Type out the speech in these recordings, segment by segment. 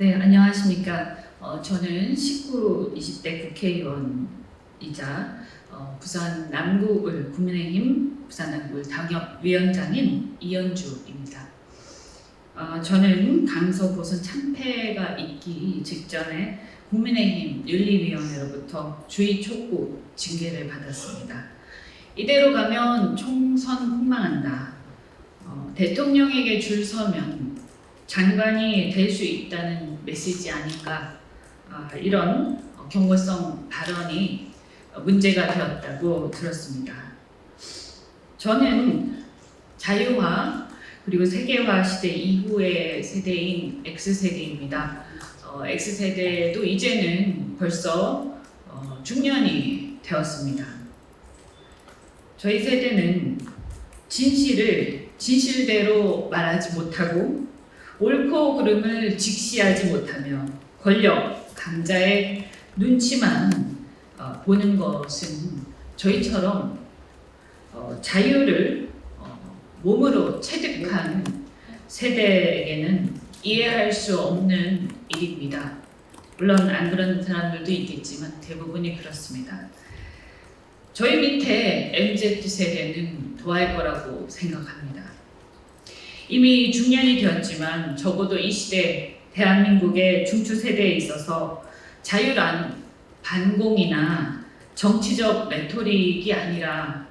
네, 안녕하십니까. 어, 저는 19, 20대 국회의원이자 어, 부산 남구을 국민의힘 부산 남구을 당협위원장인 이현주입니다. 어, 저는 강서 고선 참패가 있기 직전에 국민의힘 윤리위원회로부터 주의 촉구 징계를 받았습니다. 이대로 가면 총선 폭망한다. 어, 대통령에게 줄 서면 장관이 될 수 있다는 메시지 아닌가 아, 이런 어, 경고성 발언이 문제가 되었다고 들었습니다. 저는 자유화 그리고 세계화 시대 이후의 세대인 X세대입니다. 어, X세대도 이제는 벌써 어, 중년이 되었습니다. 저희 세대는 진실을 진실대로 말하지 못하고 옳고 그름을 직시하지 못하며 권력, 강자의 눈치만 어, 보는 것은 저희처럼 어, 자유를 어, 몸으로 체득한 세대에게는 이해할 수 없는 일입니다. 물론 안 그런 사람들도 있겠지만 대부분이 그렇습니다. 저희 밑에 MZ 세대는 더할 거라고 생각합니다. 이미 중년이 되었지만 적어도 이 시대 대한민국의 중추 세대에 있어서 자유란 반공이나 정치적 레토릭이 아니라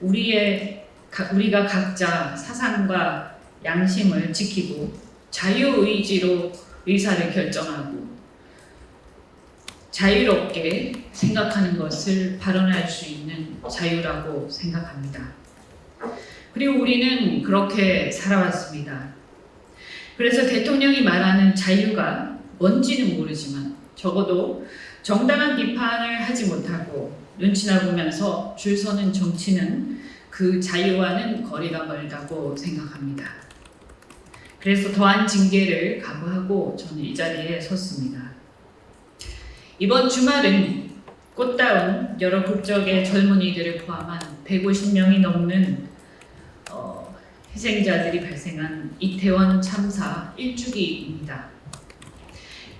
우리의 가- 우리가 각자 사상과 양심을 지키고 자유 의지로 의사를 결정하고 자유롭게 생각하는 것을 발언할 수 있는 자유라고 생각합니다. 그리고 우리는 그렇게 살아왔습니다. 그래서 대통령이 말하는 자유가 뭔지는 모르지만 적어도 정당한 비판을 하지 못하고 눈치나 보면서 줄 서는 정치는 그 자유와는 거리가 멀다고 생각합니다. 그래서 더한 징계를 각오하고 저는 이 자리에 섰습니다. 이번 주말은 꽃다운 여러 국적의 젊은이들을 포함한 150명이 넘는 어, 희생자들이 발생한 이태원 참사 1주기입니다.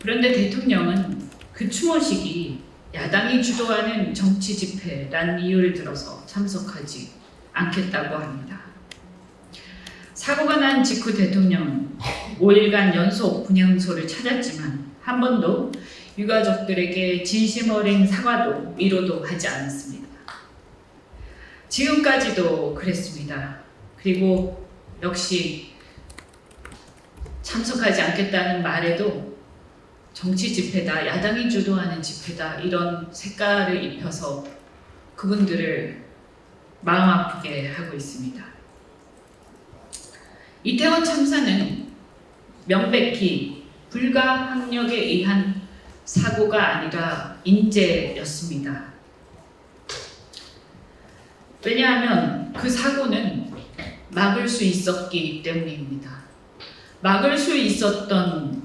그런데 대통령은 그 추모식이 야당이 주도하는 정치 집회란 이유를 들어서 참석하지 않겠다고 합니다. 사고가 난 직후 대통령은 5일간 연속 분향소를 찾았지만 한 번도 유가족들에게 진심 어린 사과도 위로도 하지 않았습니다. 지금까지도 그랬습니다. 그리고 역시 참석하지 않겠다는 말에도 정치 집회다, 야당이 주도하는 집회다 이런 색깔을 입혀서 그분들을 마음 아프게 하고 있습니다. 이태원 참사는 명백히 불가항력에 의한 사고가 아니라 인재였습니다. 왜냐하면 그 사고는 막을 수 있었기 때문입니다. 막을 수 있었던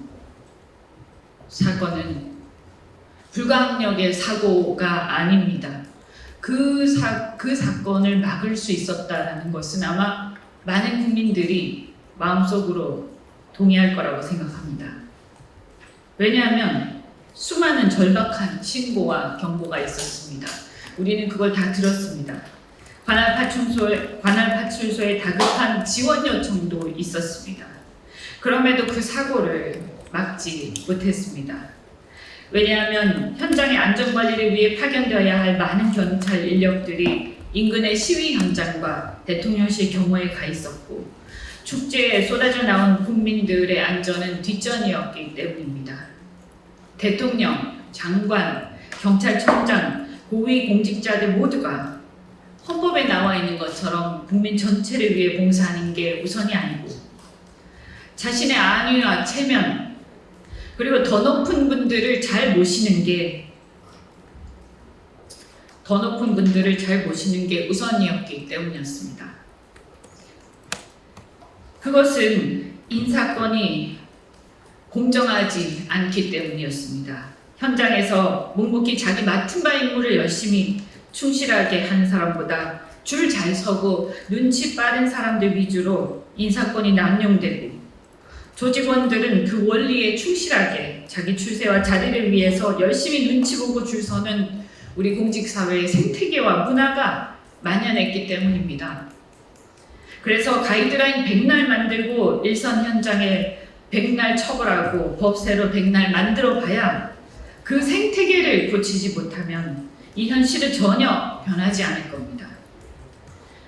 사건은 불가항력의 사고가 아닙니다. 그, 사, 그 사건을 막을 수 있었다는 것은 아마 많은 국민들이 마음속으로 동의할 거라고 생각합니다. 왜냐하면 수많은 절박한 신고와 경보가 있었습니다. 우리는 그걸 다 들었습니다. 관할 파출소에, 관할 파출소에 다급한 지원 요청도 있었습니다. 그럼에도 그 사고를 막지 못했습니다. 왜냐하면 현장의 안전 관리를 위해 파견되어야 할 많은 경찰 인력들이 인근의 시위 현장과 대통령실 경호에 가 있었고 축제에 쏟아져 나온 국민들의 안전은 뒷전이었기 때문입니다. 대통령, 장관, 경찰청장, 고위 공직자들 모두가 헌법에 나와 있는 것처럼 국민 전체를 위해 봉사하는 게 우선이 아니고 자신의 안위와 체면 그리고 더 높은 분들을 잘 모시는 게 더 높은 분들을 잘 모시는 게 우선이었기 때문이었습니다. 그것은 인사건이 공정하지 않기 때문이었습니다. 현장에서 묵묵히 자기 맡은 바 임무를 열심히 충실하게 한 사람보다 줄 잘 서고 눈치 빠른 사람들 위주로 인사권이 남용되고 조직원들은 그 원리에 충실하게 자기 출세와 자리를 위해서 열심히 눈치 보고 줄 서는 우리 공직사회의 생태계와 문화가 만연했기 때문입니다. 그래서 가이드라인 백날 만들고 일선 현장에 백날 처벌하고 법새로 백날 만들어 봐야 그 생태계를 고치지 못하면 이 현실은 전혀 변하지 않을 겁니다.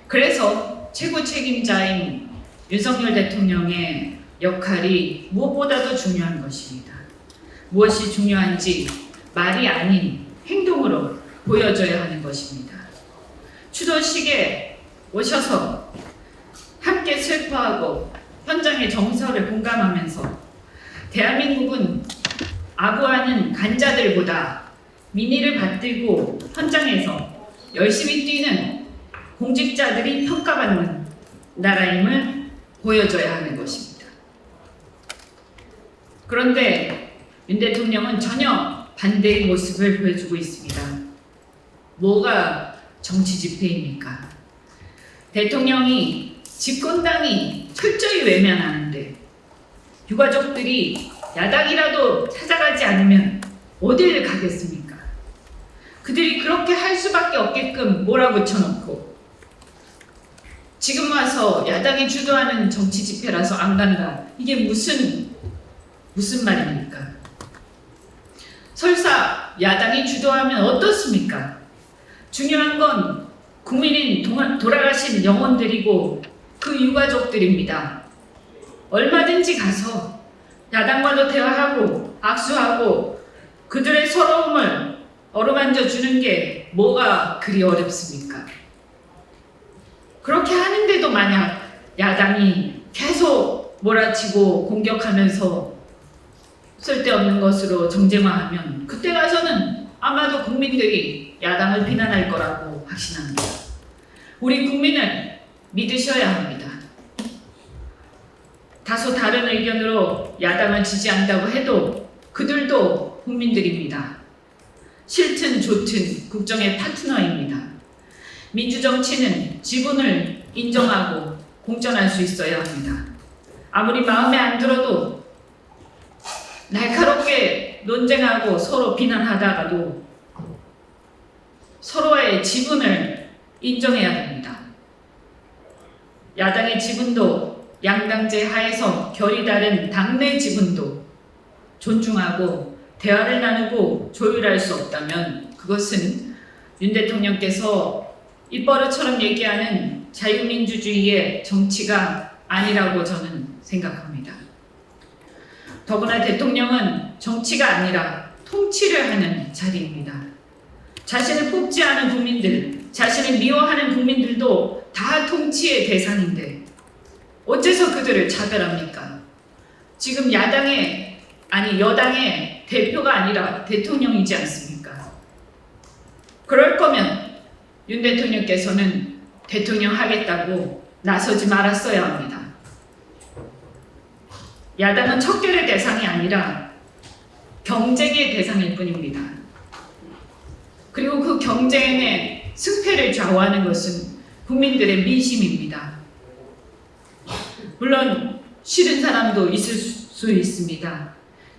그래서 최고 책임자인 윤석열 대통령의 역할이 무엇보다도 중요한 것입니다. 무엇이 중요한지 말이 아닌 행동으로 보여줘야 하는 것입니다. 추도식에 오셔서 함께 슬퍼하고 현장의 정서를 공감하면서 대한민국은 아부하는 간자들보다 민의를 받들고 현장에서 열심히 뛰는 공직자들이 평가받는 나라임을 보여줘야 하는 것입니다. 그런데 윤 대통령은 전혀 반대의 모습을 보여주고 있습니다. 뭐가 정치 집회입니까? 대통령이 집권당이 철저히 외면하는데 유가족들이 야당이라도 찾아가지 않으면 어디를 가겠습니까? 그들이 그렇게 할 수밖에 없게끔 몰아붙여놓고 지금 와서 야당이 주도하는 정치 집회라서 안 간다. 이게 무슨 무슨 말입니까? 설사 야당이 주도하면 어떻습니까? 중요한 건 국민인 돌아가신 영혼들이고 그 유가족들입니다. 얼마든지 가서 야당과도 대화하고 악수하고 그들의 서러움을 어루만져 주는 게 뭐가 그리 어렵습니까? 그렇게 하는데도 만약 야당이 계속 몰아치고 공격하면서 쓸데없는 것으로 정쟁화하면 그때 가서는 아마도 국민들이 야당을 비난할 거라고 확신합니다. 우리 국민을 믿으셔야 합니다. 다소 다른 의견으로 야당을 지지한다고 해도 그들도 국민들입니다. 싫든 좋든 국정의 파트너입니다. 민주정치는 지분을 인정하고 공존할 수 있어야 합니다. 아무리 마음에 안 들어도 날카롭게 논쟁하고 서로 비난하다가도 서로의 지분을 인정해야 됩니다. 야당의 지분도 양당제 하에서 결이 다른 당내 지분도 존중하고 대화를 나누고 조율할 수 없다면 그것은 윤 대통령께서 입버릇처럼 얘기하는 자유민주주의의 정치가 아니라고 저는 생각합니다. 더구나 대통령은 정치가 아니라 통치를 하는 자리입니다. 자신을 뽑지 않은 국민들, 자신을 미워하는 국민들도 다 통치의 대상인데 어째서 그들을 차별합니까? 지금 야당의 아니 여당의 대표가 아니라 대통령이지 않습니까? 그럴 거면 윤 대통령께서는 대통령 하겠다고 나서지 말았어야 합니다. 야당은 척결의 대상이 아니라 경쟁의 대상일 뿐입니다. 그리고 그 경쟁의 승패를 좌우하는 것은 국민들의 민심입니다. 물론 싫은 사람도 있을 수 있습니다.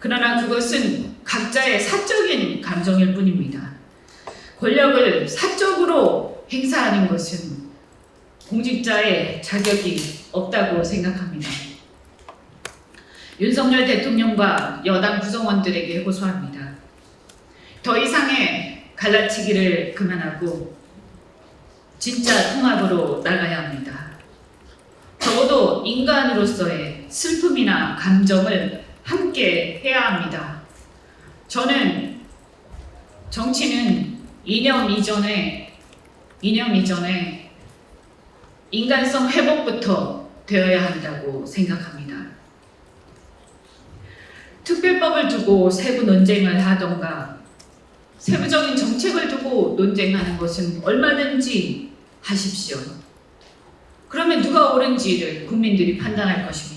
그러나 그것은 각자의 사적인 감정일 뿐입니다. 권력을 사적으로 행사하는 것은 공직자의 자격이 없다고 생각합니다. 윤석열 대통령과 여당 구성원들에게 호소합니다. 더 이상의 갈라치기를 그만하고 진짜 통합으로 나가야 합니다. 적어도 인간으로서의 슬픔이나 감정을 함께 해야 합니다. 저는 정치는 이념 이전에 이념 이전에 인간성 회복부터 되어야 한다고 생각합니다. 특별법을 두고 세부 논쟁을 하던가 세부적인 정책을 두고 논쟁하는 것은 얼마든지 하십시오. 그러면 누가 옳은지를 국민들이 판단할 것입니다.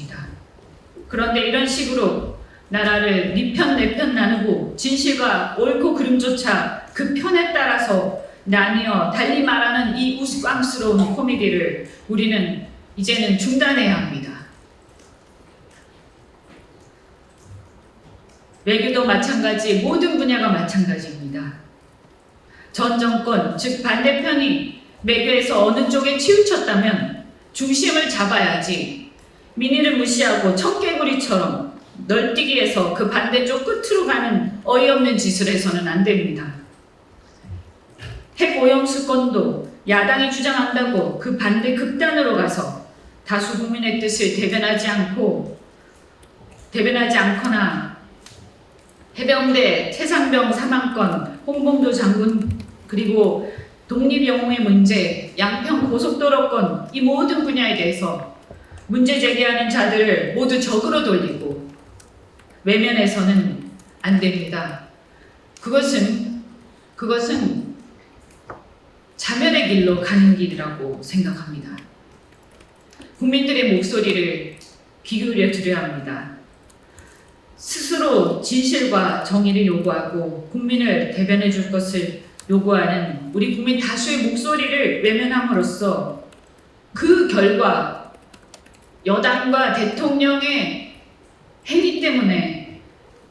그런데 이런 식으로 나라를 니편 내편 나누고 진실과 옳고 그름조차 그 편에 따라서 나뉘어 달리 말하는 이 우스꽝스러운 코미디를 우리는 이제는 중단해야 합니다. 외교도 마찬가지, 모든 분야가 마찬가지입니다. 전 정권, 즉 반대편이 외교에서 어느 쪽에 치우쳤다면 중심을 잡아야지 민의를 무시하고 청개구리처럼 널뛰기해서 그 반대쪽 끝으로 가는 어이없는 짓을 해서는 안 됩니다. 핵 오염수건도 야당이 주장한다고 그 반대 극단으로 가서 다수 국민의 뜻을 대변하지 않고 대변하지 않거나 해병대 최상병 사망권, 홍범도 장군 그리고 독립영웅의 문제, 양평 고속도로권 이 모든 분야에 대해서 문제 제기하는 자들을 모두 적으로 돌리고 외면해서는 안 됩니다. 그것은 그것은 자멸의 길로 가는 길이라고 생각합니다. 국민들의 목소리를 귀기울여 드려야 합니다. 스스로 진실과 정의를 요구하고 국민을 대변해 줄 것을 요구하는 우리 국민 다수의 목소리를 외면함으로써 그 결과 여당과 대통령의 행위 때문에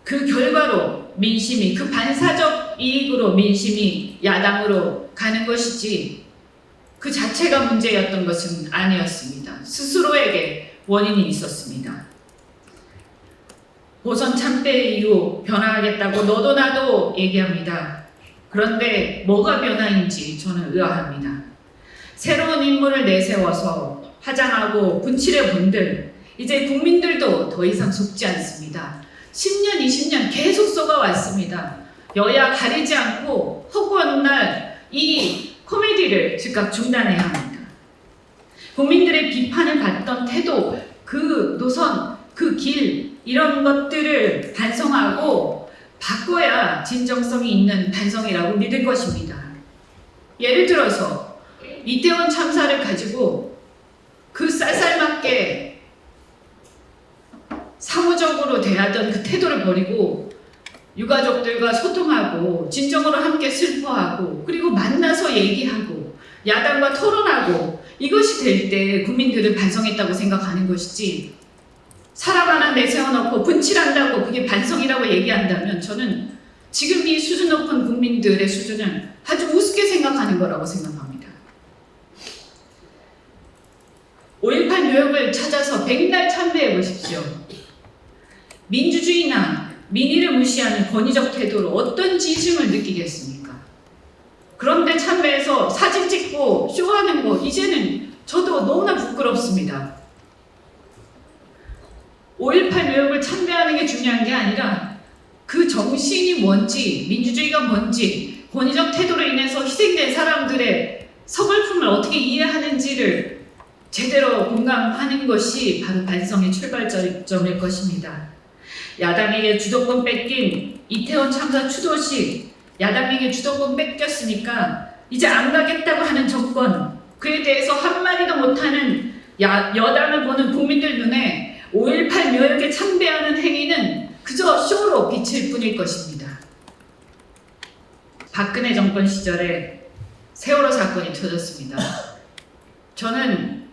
그 결과로 민심이 그 반사적 이익으로 민심이 야당으로 가는 것이지 그 자체가 문제였던 것은 아니었습니다. 스스로에게 원인이 있었습니다. 보선 참패 이후 변화하겠다고 너도 나도 얘기합니다. 그런데 뭐가 변화인지 저는 의아합니다. 새로운 인물을 내세워서 화장하고 분칠해 본들 이제 국민들도 더 이상 속지 않습니다. 10년, 20년 계속 쏘가왔습니다. 여야 가리지 않고 허구한 날 이 코미디를 즉각 중단해야 합니다. 국민들의 비판을 받던 태도, 그 노선, 그 길, 이런 것들을 반성하고 바꿔야 진정성이 있는 반성이라고 믿을 것입니다. 예를 들어서 이태원 참사를 가지고 그 쌀쌀맞게 사무적으로 대하던 그 태도를 버리고 유가족들과 소통하고 진정으로 함께 슬퍼하고 그리고 만나서 얘기하고 야당과 토론하고 이것이 될 때 국민들은 반성했다고 생각하는 것이지 사람 하나 내세워놓고 분칠한다고 그게 반성이라고 얘기한다면 저는 지금 이 수준 높은 국민들의 수준은 아주 우습게 생각하는 거라고 생각합니다. 5.18 묘역을 찾아서 백날 참배해 보십시오. 민주주의나 민의를 무시하는 권위적 태도로 어떤 지심을 느끼겠습니까? 그런데 참배해서 사진 찍고 쇼하는 거 이제는 저도 너무나 부끄럽습니다. 5.18 묘역을 참배하는 게 중요한 게 아니라 그 정신이 뭔지, 민주주의가 뭔지, 권위적 태도로 인해서 희생된 사람들의 서글픔을 어떻게 이해하는지를 제대로 공감하는 것이 바로 반성의 출발점일 것입니다. 야당에게 주도권 뺏긴 이태원 참사 추도식, 야당에게 주도권 뺏겼으니까 이제 안 가겠다고 하는 정권, 그에 대해서 한마디도 못하는 야, 여당을 보는 국민들 눈에 5.18 묘역에 참배하는 행위는 그저 쇼로 비칠 뿐일 것입니다. 박근혜 정권 시절에 세월호 사건이 터졌습니다. 저는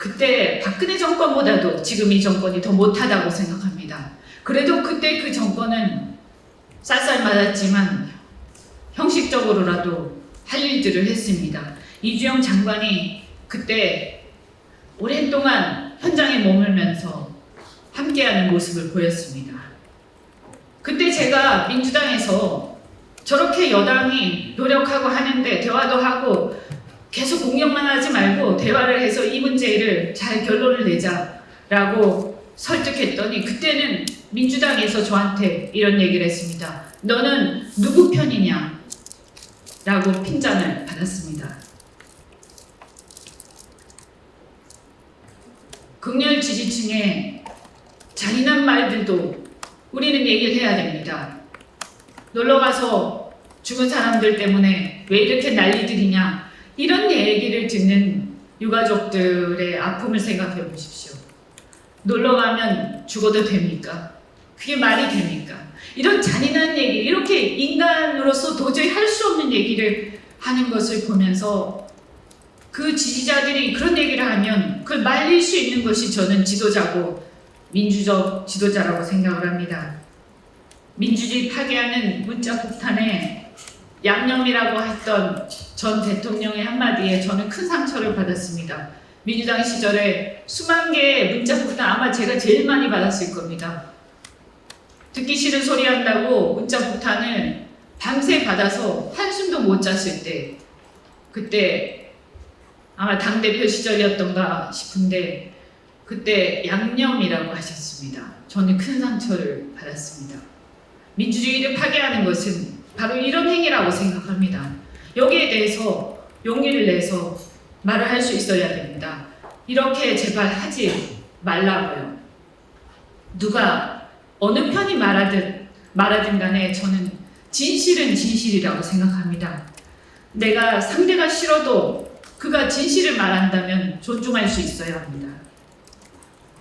그때 박근혜 정권보다도 지금 이 정권이 더 못하다고 생각합니다. 그래도 그때 그 정권은 쌀쌀 맞았지만 형식적으로라도 할 일들을 했습니다. 이주영 장관이 그때 오랫동안 현장에 머물면서 함께하는 모습을 보였습니다. 그때 제가 민주당에서 저렇게 여당이 노력하고 하는데 대화도 하고 계속 공격만 하지 말고 대화를 해서 이 문제를 잘 결론을 내자라고 설득했더니 그때는 민주당에서 저한테 이런 얘기를 했습니다. 너는 누구 편이냐? 라고 핀잔을 받았습니다. 극렬 지지층의 잔인한 말들도 우리는 얘기를 해야 됩니다. 놀러 가서 죽은 사람들 때문에 왜 이렇게 난리들이냐 이런 얘기를 듣는 유가족들의 아픔을 생각해 보십시오. 놀러 가면 죽어도 됩니까? 그게 말이 됩니까? 이런 잔인한 얘기, 이렇게 인간으로서 도저히 할 수 없는 얘기를 하는 것을 보면서 그 지지자들이 그런 얘기를 하면 그걸 말릴 수 있는 것이 저는 지도자고 민주적 지도자라고 생각을 합니다. 민주주의 파괴하는 문자 폭탄에 양념이라고 했던 전 대통령의 한마디에 저는 큰 상처를 받았습니다. 민주당 시절에 수만 개의 문자 폭탄 아마 제가 제일 많이 받았을 겁니다. 듣기 싫은 소리 한다고 문자 폭탄을 밤새 받아서 한숨도 못 잤을 때 그때 아마 당대표 시절이었던가 싶은데 그때 양념이라고 하셨습니다. 저는 큰 상처를 받았습니다. 민주주의를 파괴하는 것은 바로 이런 행위라고 생각합니다. 여기에 대해서 용기를 내서 말을 할 수 있어야 됩니다. 이렇게 제발 하지 말라고요. 누가 어느 편이 말하든 말하든 간에 저는 진실은 진실이라고 생각합니다. 내가 상대가 싫어도 그가 진실을 말한다면 존중할 수 있어야 합니다.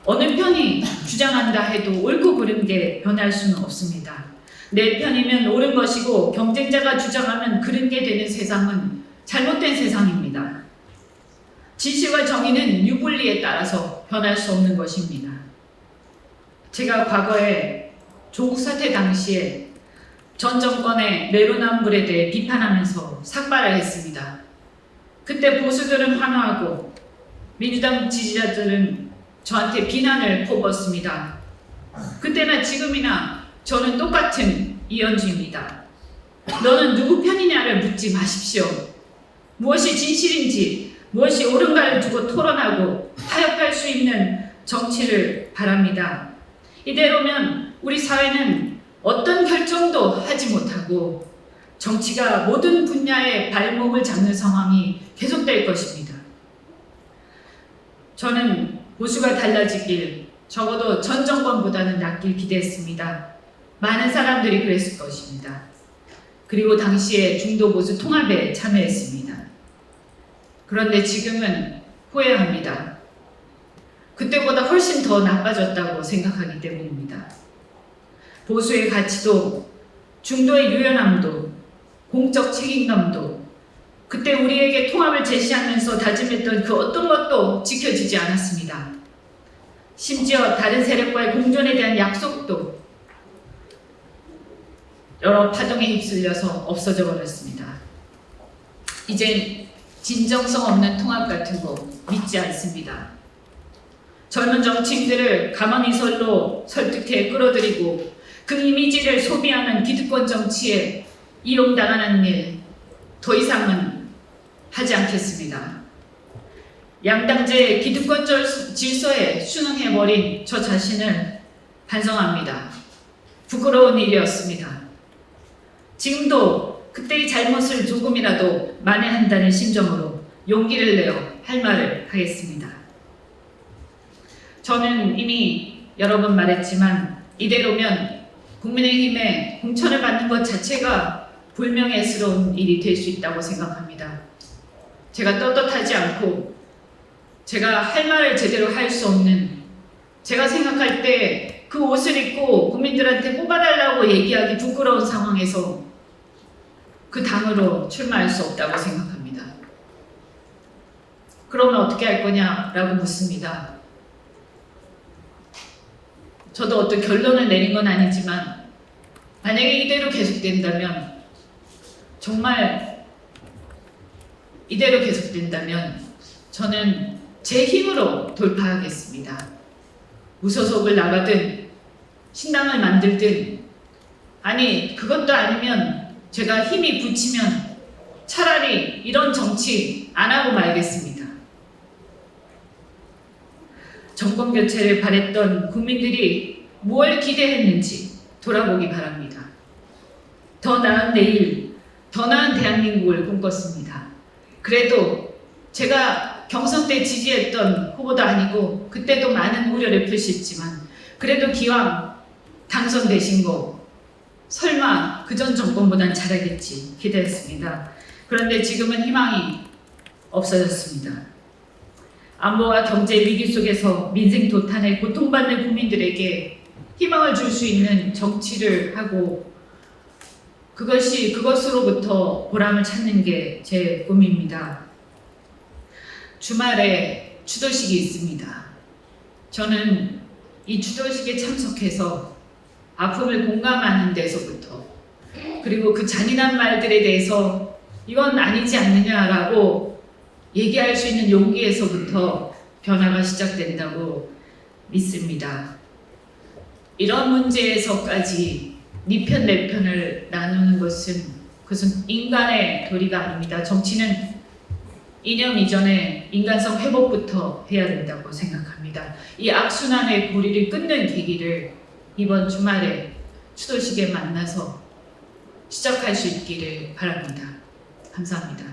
어느 편이 주장한다 해도 옳고 그른 게 변할 수는 없습니다. 내 편이면 옳은 것이고 경쟁자가 주장하면 그른 게 되는 세상은 잘못된 세상입니다. 진실과 정의는 유불리에 따라서 변할 수 없는 것입니다. 제가 과거에 조국 사태 당시에 전 정권의 내로남불에 대해 비판하면서 삭발을 했습니다. 그때 보수들은 환호하고 민주당 지지자들은 저한테 비난을 퍼부었습니다. 그때나 지금이나 저는 똑같은 이현주입니다. 너는 누구 편이냐를 묻지 마십시오. 무엇이 진실인지 무엇이 옳은가를 두고 토론하고 타협할 수 있는 정치를 바랍니다. 이대로면 우리 사회는 어떤 결정도 하지 못하고 정치가 모든 분야의 발목을 잡는 상황이 계속될 것입니다. 저는 보수가 달라지길 적어도 전 정권보다는 낫길 기대했습니다. 많은 사람들이 그랬을 것입니다. 그리고 당시에 중도 보수 통합에 참여했습니다. 그런데 지금은 후회합니다. 그때보다 훨씬 더 나빠졌다고 생각하기 때문입니다. 보수의 가치도 중도의 유연함도 공적 책임감도 그때 우리에게 통합을 제시하면서 다짐했던 그 어떤 것도 지켜지지 않았습니다. 심지어 다른 세력과의 공존에 대한 약속도 여러 파동에 휩쓸려서 없어져 버렸습니다. 이젠 진정성 없는 통합 같은 거 믿지 않습니다. 젊은 정치인들을 가만히설로 설득해 끌어들이고 그 이미지를 소비하는 기득권 정치에 이용당하는 일 더 이상은 하지 않겠습니다. 양당제 기득권 절- 질서에 순응해버린 저 자신을 반성합니다. 부끄러운 일이었습니다. 지금도 그때의 잘못을 조금이라도 만회한다는 심정으로 용기를 내어 할 말을 하겠습니다. 저는 이미 여러 번 말했지만 이대로면 국민의힘에 공천을 받는 것 자체가 불명예스러운 일이 될 수 있다고 생각합니다. 제가 떳떳하지 않고 제가 할 말을 제대로 할 수 없는 제가 생각할 때 그 옷을 입고 국민들한테 뽑아달라고 얘기하기 부끄러운 상황에서 그 당으로 출마할 수 없다고 생각합니다. 그러면 어떻게 할 거냐라고 묻습니다. 저도 어떤 결론을 내린 건 아니지만 만약에 이대로 계속된다면 정말 이대로 계속된다면 저는 제 힘으로 돌파하겠습니다. 무소속을 나가든 신당을 만들든 아니 그것도 아니면 제가 힘이 붙이면 차라리 이런 정치 안 하고 말겠습니다. 정권 교체를 바랬던 국민들이 뭘 기대했는지 돌아보기 바랍니다. 더 나은 내일, 더 나은 대한민국을 꿈꿨습니다. 그래도 제가 경선 때 지지했던 후보도 아니고 그때도 많은 우려를 표시했지만 그래도 기왕 당선되신 거 설마 그전 정권보단 잘하겠지 기대했습니다. 그런데 지금은 희망이 없어졌습니다. 안보와 경제 위기 속에서 민생 도탄에 고통받는 국민들에게 희망을 줄 수 있는 정치를 하고 그것이 그것으로부터 보람을 찾는 게 제 꿈입니다. 주말에 추도식이 있습니다. 저는 이 추도식에 참석해서 아픔을 공감하는 데서부터 그리고 그 잔인한 말들에 대해서 이건 아니지 않느냐라고 얘기할 수 있는 용기에서부터 변화가 시작된다고 믿습니다. 이런 문제에서까지 네 편 내 편을 나누는 것은 그것은 인간의 도리가 아닙니다. 정치는 이념 이전에 인간성 회복부터 해야 된다고 생각합니다. 이 악순환의 고리를 끊는 계기를 이번 주말에 추도식에 만나서 시작할 수 있기를 바랍니다. 감사합니다.